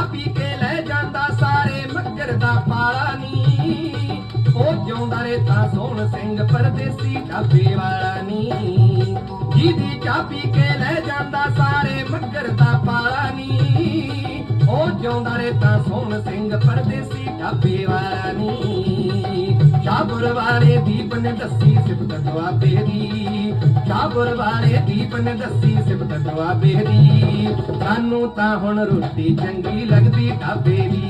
ਚਾਹ ਪੀ ਕੇ ਲੈ ਜਾਂਦਾ ਸਾਰੇ ਮੱਕਰ ਦਾ ਪਾਲਾ ਨੀ। ਉਹ ਜਿਉਂਦਾ ਰੇ ਤਾਂ ਸੋਹਣ ਸਿੰਘ ਪਰਦੇਸੀ ਢਾਬੇ ਵਾਲਾ ਨੀ। ਜੀਦੀ ਚਾਹ ਪੀ ਕੇ ਲੈ ਜਾਂਦਾ ਸਾਰੇ ਮੱਕਰ ਦਾ ਪਾਲਾ ਨੀ। ਉਹ ਜਿਉਂਦਾ ਰੇ ਤਾਂ ਸੋਹਣ ਸਿੰਘ ਪਰਦੇਸੀ ਢਾਬੇ ਵਾਲਾ ਨੀ। ਗੁਰਵਾਰੇ ਦੀਪ ਨੇ ਦੱਸੀ ਸਿਫਤ ਦੁਆਬੇ ਦੀ ਸ਼ਾਹਪੁਰ ਵਾਲੇ ਦੀਪ ਨੇ ਦੱਸੀ ਸਿਫਤ ਦੁਆਬੇ ਦੀ ਸਾਨੂੰ ਤਾਂ ਹੁਣ ਰੋਟੀ ਚੰਗੀ ਲੱਗਦੀ ਢਾਬੇ ਦੀ।